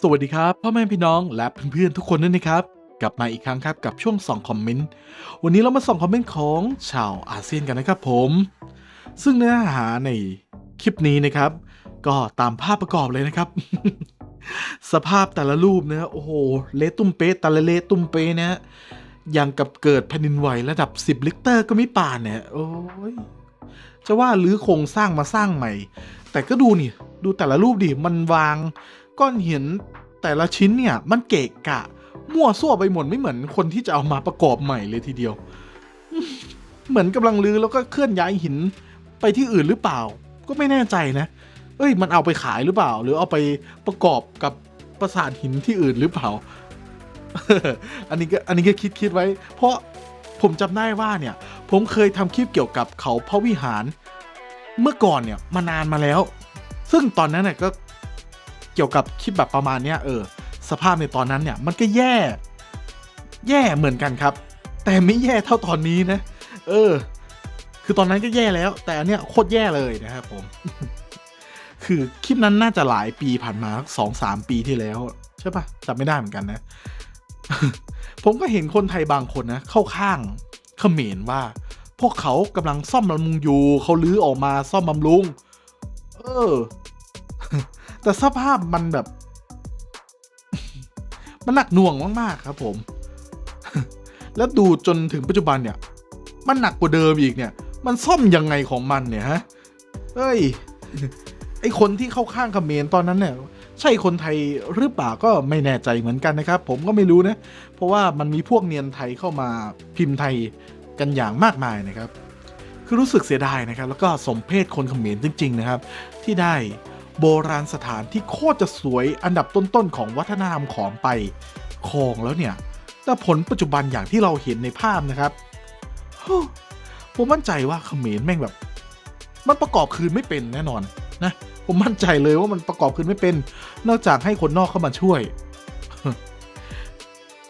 สวัสดีครับ พ่อแม่พี่น้องและเพื่อนๆทุกคนด้วยนะครับ กลับมาอีกครั้งครับกับช่วงส่องคอมเมนต์วันนี้เรามาส่องคอมเมนต์ของชาวอาเซียนกันนะครับผม ซึ่งเนื้อหาในคลิปนี้นะครับ ก็ตามภาพประกอบเลยนะครับ สภาพแต่ละรูปนะโอ้โหเละตุ้มเป๊ะแต่ละเละตุ้มเป๊ะนะอย่างกับเกิดแผ่นดินไหวระดับ 10 ลิกเตอร์ก็ไม่ป่านเนี่ยโอ้ยจะว่าหรือโครงสร้างมาสร้างใหม่ แต่ก็ดูนี่ ดูแต่ละรูปดิ มันวาง ก้อนหินแต่ละชิ้นเนี่ยมันเกะกะ มั่วซั่วไปหมดไม่เหมือนคนที่จะเอามาประกอบใหม่เลยทีเดียว เหมือนกำลังลื้อแล้วก็เคลื่อนย้ายหินไปที่อื่นหรือเปล่า ก็ไม่แน่ใจนะ เอ้ย มันเอาไปขายหรือเปล่า หรือเอาไปประกอบกับประสาทหินที่อื่นหรือเปล่า อันนี้ก็อันนี้ก็คิดคิดไว้ เพราะผมจำได้ว่าเนี่ย ผมเคยทำคลิปเกี่ยวกับเขาพระวิหาร เมื่อก่อนเนี่ยมานานมาแล้ว ซึ่งตอนนั้นเนี่ยก็ เกี่ยวกับคลิปแบบประมาณเนี้ยเออ สภาพในตอนนั้นเนี่ยมันก็แย่ แย่เหมือนกันครับ แต่ไม่แย่เท่าตอนนี้นะ เออ คือตอนนั้นก็แย่แล้ว แต่อันเนี้ยโคตรแย่เลยนะครับผม คือคลิปนั้นน่าจะหลายปีผ่านมาสองสามปีที่แล้วใช่ปะจำไม่ได้เหมือนกันนะ ผมก็เห็นคนไทยบางคนนะเข้าข้างเขมรว่า พวกเขากำลังซ่อมบำรุงอยู่เขาลื้อออกมาซ่อมบำรุง เออ แต่สภาพมันแบบ มันหนักหน่วงมากๆครับผม แล้วดูจนถึงปัจจุบันเนี่ย มันหนักกว่าเดิมอีกเนี่ย มันซ่อมยังไงของมันเนี่ยฮะเอ้ย ไอคนที่เข้าข้างเขมรตอนนั้นเนี่ยใช่คนไทยหรือเปล่าก็ไม่แน่ใจเหมือนกันนะครับ ผมก็ไม่รู้นะ เพราะว่ามันมีพวกเนียนไทยเข้ามาพิมพ์ไทยกันอย่างมากมายนะครับ คือรู้สึกเสียดายนะครับ แล้วก็สมเพศคนเขมรจริง ๆ นะครับ ที่ได้ โบราณสถานที่โคตรจะสวยอันดับต้นๆของวัฒนธรรมของไปคองแล้วเนี่ยแต่ผลปัจจุบันอย่างที่เราเห็นในภาพนะครับผมมั่นใจว่าเขมรแม่งแบบ มันประกอบคืนไม่เป็นแน่นอนนะผมมั่นใจเลยว่ามันประกอบคืนไม่เป็น นอกจากให้คนนอกเข้ามาช่วย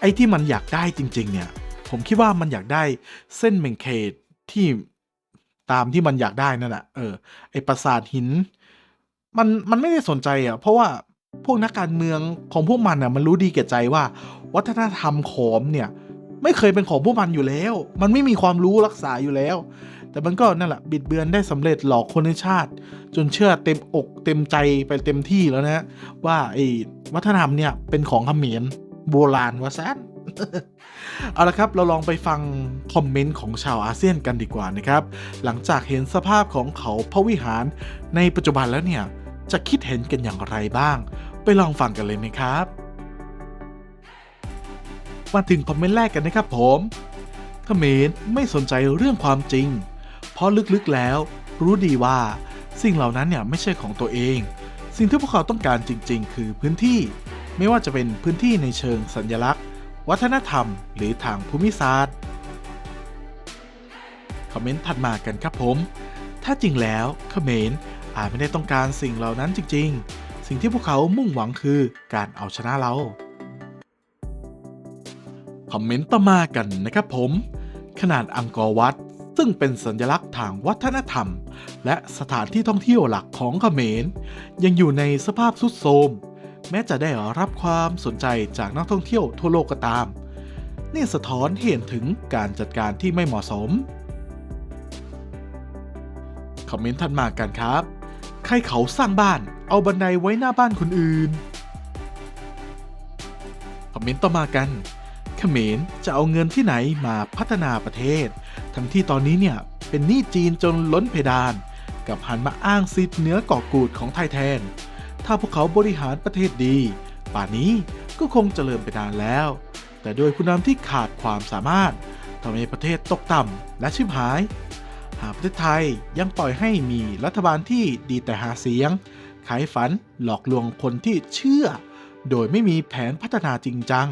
ไอ้ที่มันอยากได้จริง ๆ เนี่ย ผมคิดว่ามันอยากได้เส้นเมงเคดที่ตามที่มันอยากได้นั่นแหละเออไอ้ปราสาทหิน มันมันไม่ได้สนใจอะ เพราะว่าพวกนักการเมืองของพวกมันอะ มันรู้ดีแก่ใจว่า วัฒนธรรมขอมเนี่ย ไม่เคยเป็นของพวกมันอยู่แล้ว มันไม่มีความรู้รักษาอยู่แล้ว แต่มันก็นั่นแหละบิดเบือนได้สำเร็จหลอกคนในชาติ จนเชื่อเต็มอกเต็มใจไปเต็มที่แล้วนะว่าไอ้วัฒนธรรมเนี่ยเป็นของเขมรโบราณวะแซนเอาละครับ เราลองไปฟังคอมเมนต์ของชาวอาเซียนกันดีกว่านะครับ หลังจากเห็นสภาพของเขาพระวิหารในปัจจุบันแล้วเนี่ย จะคิดเห็นกันอย่างไรบ้าง ไปลองฟังกันเลยไหมครับ มาถึงคอมเมนต์แรกกันนะครับผมเขมรไม่สนใจเรื่องความจริง เพราะลึกๆแล้ว รู้ดีว่า สิ่งเหล่านั้นเนี่ยไม่ใช่ของตัวเอง สิ่งที่พวกเขาต้องการจริง ๆ คือพื้นที่ ไม่ว่าจะเป็นพื้นที่ในเชิงสัญลักษณ์ วัฒนธรรม หรือทางภูมิศาสตร์คอมเมนต์ถัดมากันครับผม ถ้าจริงแล้วเขมร อาจไม่ได้ต้องการสิ่งเหล่านั้นจริง ๆ สิ่งที่พวกเขามุ่งหวังคือการเอาชนะเรา คอมเมนต์ต่อมากันนะครับผม ขนาดอังกอร์วัดซึ่งเป็นสัญลักษณ์ทางวัฒนธรรม และสถานที่ท่องเที่ยวหลักของเขมร ยังอยู่ในสภาพทรุดโทรมแม้จะได้รับความสนใจจากนักท่องเที่ยวทั่วโลกก็ตาม นี่สะท้อนเห็นถึงการจัดการที่ไม่เหมาะสม คอมเมนต์ถัดมากันครับ ใครเขาสร้างบ้าน เอาบันไดไว้หน้าบ้านคนอื่น คอมเมนต์ต่อมากันเขมรจะเอาเงินที่ไหนมาพัฒนาประเทศ ทั้งที่ตอนนี้เนี่ยเป็นหนี้จีนจนล้นเพดาน กับหันมาอ้างสิทธิ์เหนือเกาะกูดของไทยแทน ถ้าพวกเขาบริหารประเทศดี ป่านนี้ก็คงเจริญไปนานแล้ว แต่ด้วยผู้นำที่ขาดความสามารถทำให้ประเทศตกต่ำและชิบหาย ประเทศไทยยังปล่อยให้มีรัฐบาลที่ดีแต่หาเสียง ขายฝันหลอกลวงคนที่เชื่อ โดยไม่มีแผนพัฒนาจริงจัง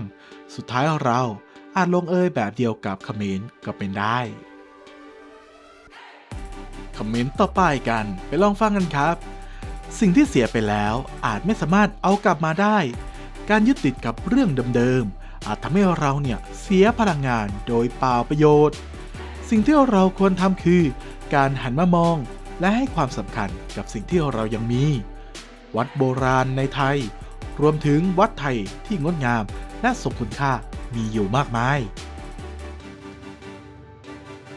สุดท้ายเราอาจลงเอยแบบเดียวกับเขมรก็เป็นได้คอมเมนต์ต่อไปกันไปลองฟังกันครับ สิ่งที่เสียไปแล้วอาจไม่สามารถเอากลับมาได้ การยึดติดกับเรื่องเดิมๆอาจทำให้เราเนี่ยเสียพลังงานโดยเปล่าประโยชน์ สิ่งที่เราควรทำคือ การหันมามอง และให้ความสำคัญกับสิ่งที่เรายังมี วัดโบราณในไทย รวมถึงวัดไทยที่งดงามและทรงคุณค่ามีอยู่มากมาย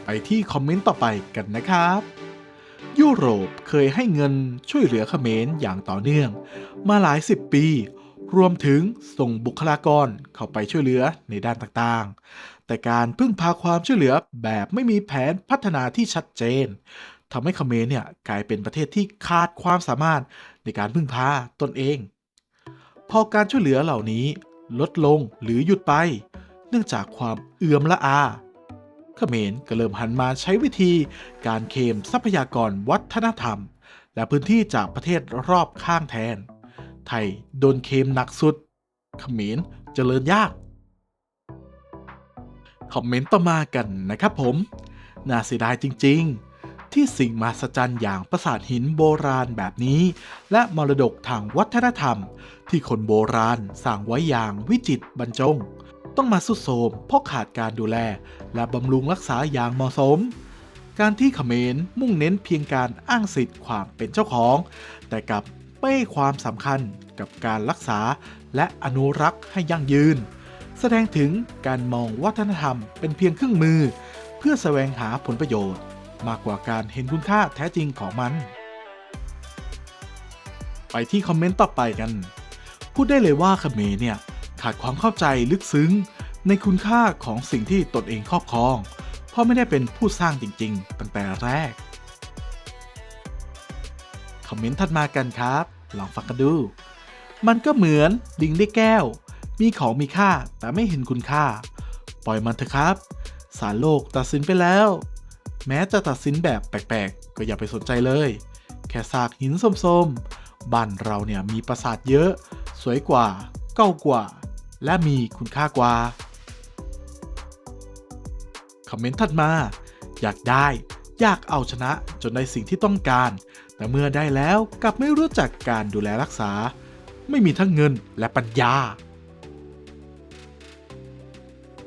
ไปที่คอมเมนต์ต่อไปกันนะครับ ยุโรปเคยให้เงินช่วยเหลือเขมรอย่างต่อเนื่อง มาหลายสิบปี รวมถึงส่งบุคลากรเข้าไปช่วยเหลือในด้านต่างๆ แต่การพึ่งพาความช่วยเหลือแบบไม่มีแผนพัฒนาที่ชัดเจนทำให้เขมรเนี่ยกลายเป็นประเทศที่ขาดความสามารถในการพึ่งพาตนเอง พอการช่วยเหลือเหล่านี้ลดลงหรือหยุดไป เนื่องจากความเอื่อมละอา เขมรก็เริ่มหันมาใช้วิธีการเคมทรัพยากรวัฒนธรรม และพื้นที่จากประเทศรอบข้างแทน ไทยโดนเคมหนักสุดเขมรเจริญยากคอมเมนต์ต่อมากันนะครับผม น่าเสียดายจริง ๆ ที่สิ่งมหัศจรรย์อย่างปราสาทหินโบราณแบบนี้ และมรดกทางวัฒนธรรม ที่คนโบราณสร้างไว้อย่างวิจิตรบรรจง ต้องมาสุดโทรมเพราะขาดการดูแล และบำรุงรักษาอย่างเหมาะสม การที่เขมรมุ่งเน้นเพียงการอ้างสิทธิ์ความเป็นเจ้าของ แต่กลับ ให้ความสำคัญกับการรักษาและอนุรักษ์ให้ยั่งยืน แสดงถึงการมองวัฒนธรรมเป็นเพียงเครื่องมือ เพื่อแสวงหาผลประโยชน์ มากกว่าการเห็นคุณค่าแท้จริงของมัน ไปที่คอมเมนต์ต่อไปกัน พูดได้เลยว่าเขมรเนี่ยขาดความเข้าใจลึกซึ้ง ในคุณค่าของสิ่งที่ตนเองครอบครอง เพราะไม่ได้เป็นผู้สร้างจริง ๆ ตั้งแต่แรก คอมเมนต์ถัดมากันครับ ลองฟังกันดู มันก็เหมือนดิงได้แก้ว มีของมีค่าแต่ไม่เห็นคุณค่า ปล่อยมันเถอะครับ สารโลกตัดสินไปแล้ว แม้จะตัดสินแบบแปลกๆ ก็อย่าไปสนใจเลย แค่ซากหินส้มๆ บ้านเราเนี่ยมีปราสาทเยอะ สวยกว่า เก่ากว่า และมีคุณค่ากว่าคอมเมนต์ถัดมา อยากได้ อยากเอาชนะจนได้สิ่งที่ต้องการ แต่เมื่อได้แล้วกลับไม่รู้จักการดูแลรักษา ไม่มีทั้งเงินและปัญญา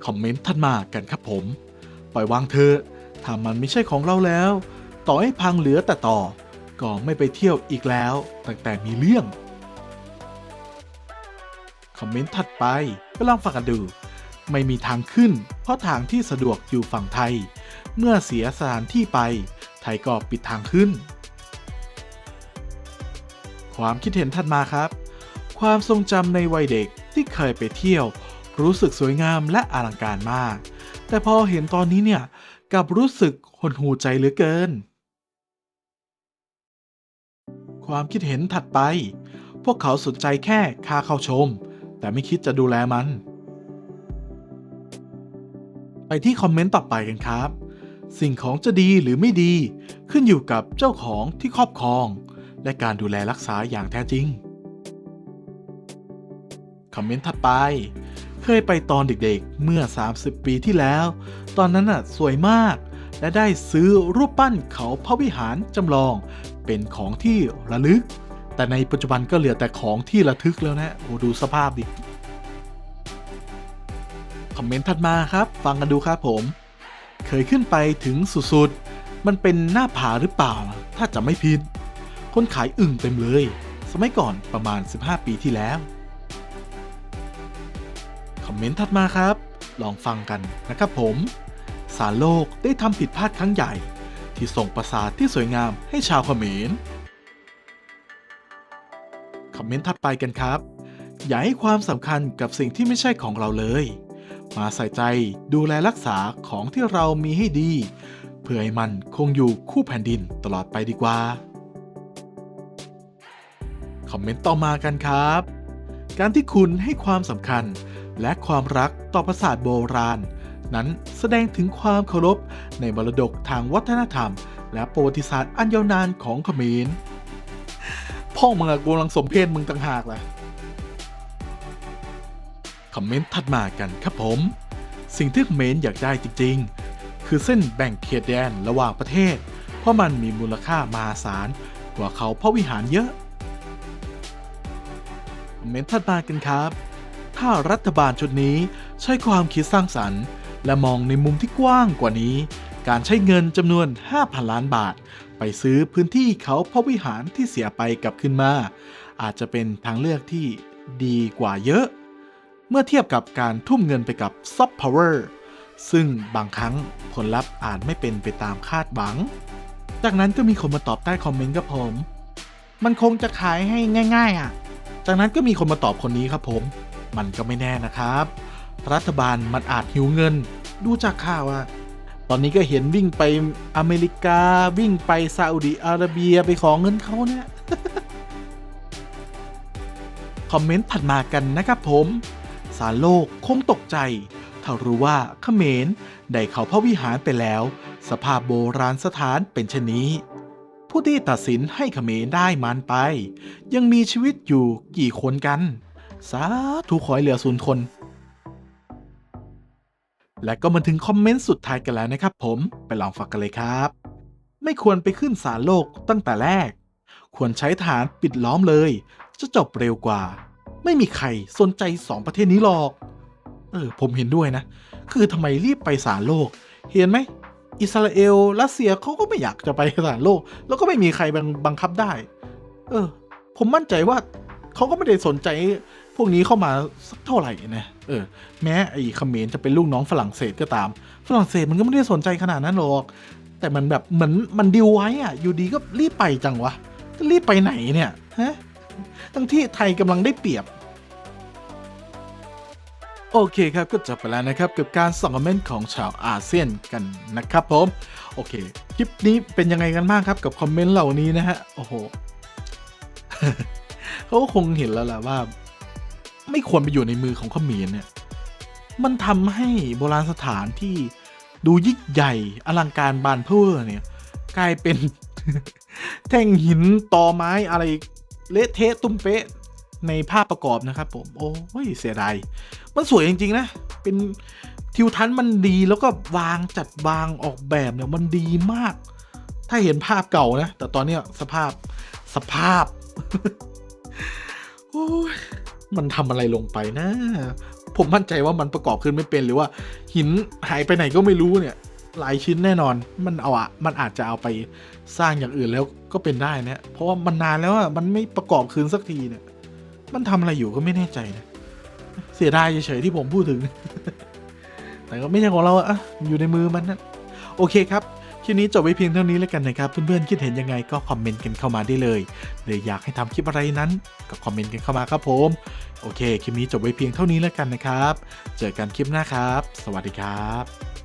คอมเมนต์ถัดมากันครับผม ปล่อยวางเธอถ้ามันไม่ใช่ของเราแล้ว ต่อให้พังเหลือแต่ต่อ ก็ไม่ไปเที่ยวอีกแล้วตั้งแต่มีเรื่อง คอมเมนต์ถัดไปไปลองฟังกันดู ไม่มีทางขึ้น เพราะทางที่สะดวกอยู่ฝั่งไทย เมื่อเสียสถานที่ไป ไทยก็ปิดทางขึ้น ความคิดเห็นถัดมาครับ ความทรงจำในวัยเด็กที่เคยไปเที่ยว รู้สึกสวยงามและอลังการมาก แต่พอเห็นตอนนี้เนี่ยกลับรู้สึกหดหูใจเหลือเกิน ความคิดเห็นถัดไป พวกเขาสนใจแค่ค่าเข้าชม แต่ไม่คิดจะดูแลมัน ไปที่คอมเมนต์ต่อไปกันครับ สิ่งของจะดีหรือไม่ดี ขึ้นอยู่กับเจ้าของที่ครอบครอง และการดูแลรักษาอย่างแท้จริง คอมเมนต์ถัดไป เคยไปตอนเด็กๆ เมื่อ 30 ปีที่แล้ว ตอนนั้นน่ะสวยมาก และได้ซื้อรูปปั้นเขาพระวิหารจำลอง เป็นของที่ระลึก แต่ในปัจจุบันก็เหลือแต่ของที่ระทึกแล้วนะโอ้ดูสภาพดิ คอมเมนต์ถัดมาครับ ฟังกันดูครับผม เคยขึ้นไปถึงสุดๆ มันเป็นหน้าผาหรือเปล่า ถ้าจะไม่ผิด คนขายอึ่งเต็มเลย สมัยก่อนประมาณ 15 ปีที่แล้ว คอมเมนต์ถัดมาครับ ลองฟังกันนะครับผม สารโลกได้ทำผิดพลาดครั้งใหญ่ ที่ส่งประสาทที่สวยงามให้ชาวเขมร คอมเมนต์ถัดไปกันครับ อย่าให้ความสำคัญกับสิ่งที่ไม่ใช่ของเราเลย มาใส่ใจดูแลรักษาของที่เรามีให้ดี เพื่อให้มันคงอยู่คู่แผ่นดินตลอดไปดีกว่า คอมเมนต์ต่อมากันครับ การที่คุณให้ความสำคัญและความรักต่อปราสาทโบราณ นั้นแสดงถึงความเคารพในมรดกทางวัฒนธรรม และประวัติศาสตร์อันยาวนานของเขมรพ่อมึงอะกูกำลังสมเพศมึงต่างหากล่ะคอมเมนต์ถัดมากันครับผม สิ่งที่เขมรอยากได้จริงๆ คือเส้นแบ่งเขตแดนระหว่างประเทศ เพราะมันมีมูลค่ามหาศาลกว่าเขาพระวิหารเยอะ เมนต์ถัดมากันครับ ถ้ารัฐบาลชุดนี้ใช้ความคิดสร้างสรรค์ และมองในมุมที่กว้างกว่านี้ การใช้เงินจำนวน 5,000 ล้านบาท ไปซื้อพื้นที่เขาพระวิหารที่เสียไปกลับขึ้นมา อาจจะเป็นทางเลือกที่ดีกว่าเยอะ เมื่อเทียบกับการทุ่มเงินไปกับซอฟต์พาวเวอร์ซึ่งบางครั้งผลลัพธ์อาจไม่เป็นไปตามคาดหวัง จากนั้นก็มีคนมาตอบใต้คอมเมนต์ครับผม มันคงจะขายให้ง่าย ๆ อะ จากนั้นก็มีคนมาตอบคนนี้ครับผม มันก็ไม่แน่นะครับ รัฐบาลมันอาจหิวเงิน ดูจากข่าวอะตอนนี้ก็เห็นวิ่งไปอเมริกาวิ่งไปซาอุดิอาระเบียไปขอเงินเขาเนี่ยคอมเมนต์ถัดมากันนะครับผม สารโลกคงตกใจ ถ้ารู้ว่าเขมรได้เข้าพระวิหารไปแล้ว สภาพโบราณสถานเป็นเช่นนี้ ผู้ที่ตัดสินให้เขมรได้มันไป ยังมีชีวิตอยู่กี่คนกัน สาธุขอให้เหลือศูนย์คน และก็มาถึงคอมเมนต์สุดท้ายกันแล้วนะครับผมไปลองฟังกันเลยครับ ไม่ควรไปขึ้นศาลโลกตั้งแต่แรก ควรใช้ฐานปิดล้อมเลย จะจบเร็วกว่า ไม่มีใครสนใจสองประเทศนี้หรอก เออ ผมเห็นด้วยนะ คือทำไมรีบไปศาลโลก เห็นไหม อิสราเอลรัสเซียเขาก็ไม่อยากจะไปศาลโลก แล้วก็ไม่มีใครบังบังคับได้ เออ ผมมั่นใจว่าเขาก็ไม่ได้สนใจพวกนี้เข้ามาสักเท่าไหร่นะเออ แม้ไอ้เขมรจะเป็นลูกน้องฝรั่งเศสก็ตาม ฝรั่งเศสมันก็ไม่ได้สนใจขนาดนั้นหรอก แต่มันแบบเหมือนมันดิวไว้อะอยู่ดีก็รีบไปจังวะจะรีบไปไหนเนี่ยฮะทั้งที่ไทยกำลังได้เปรียบ โอเคครับก็จบไปแล้วนะครับกับการส่องคอมเมนต์ของชาวอาเซียนกันนะครับผม โอเค คลิปนี้เป็นยังไงกันบ้างครับกับคอมเมนต์เหล่านี้นะฮะ โอ้โหเขาก็คงเห็นแล้วแหละว่า ไม่ควรไปอยู่ในมือของเขมรเนี่ย มันทำให้โบราณสถานที่ดูยิ่งใหญ่อลังการบานเพื่อเนี่ย กลายเป็น แท่งหินตอไม้อะไรเละเทะตุ้มเป๊ะ ในภาพประกอบนะครับ ผมโอ้ยเสียดายมันสวยจริง ๆ นะ เป็นทิวทัศน์มันดีแล้วก็วางจัดวางออกแบบเนี่ยมันดีมาก ถ้าเห็นภาพเก่านะ แต่ตอนเนี้ยสภาพสภาพโอ้ยมันทำอะไรลงไปนะ ผมมั่นใจว่ามันประกอบขึ้นไม่เป็นหรือว่า หินหายไปไหนก็ไม่รู้เนี่ย หลายชิ้นแน่นอน มันเอาอะมันอาจจะเอาไปสร้างอย่างอื่นแล้วก็เป็นได้นะ เพราะว่ามันนานแล้วอะมันไม่ประกอบคืนสักทีเนี่ย มันทำอะไรอยู่ก็ไม่แน่ใจนะ เสียดายเฉยๆที่ผมพูดถึง แต่ก็ไม่ใช่ของเราอะอยู่ในมือมันนะโอเคครับคลิปนี้จบไว้เพียงเท่านี้แล้วกันนะครับเพื่อนๆคิดเห็นยังไงก็คอมเมนต์กันเข้ามาได้เลยหรืออยากให้ทำคลิปอะไรนั้นก็คอมเมนต์กันเข้ามาครับผมโอเคคลิปนี้จบไว้เพียงเท่านี้แล้วกันนะครับ เจอกันคลิปหน้าครับ สวัสดีครับ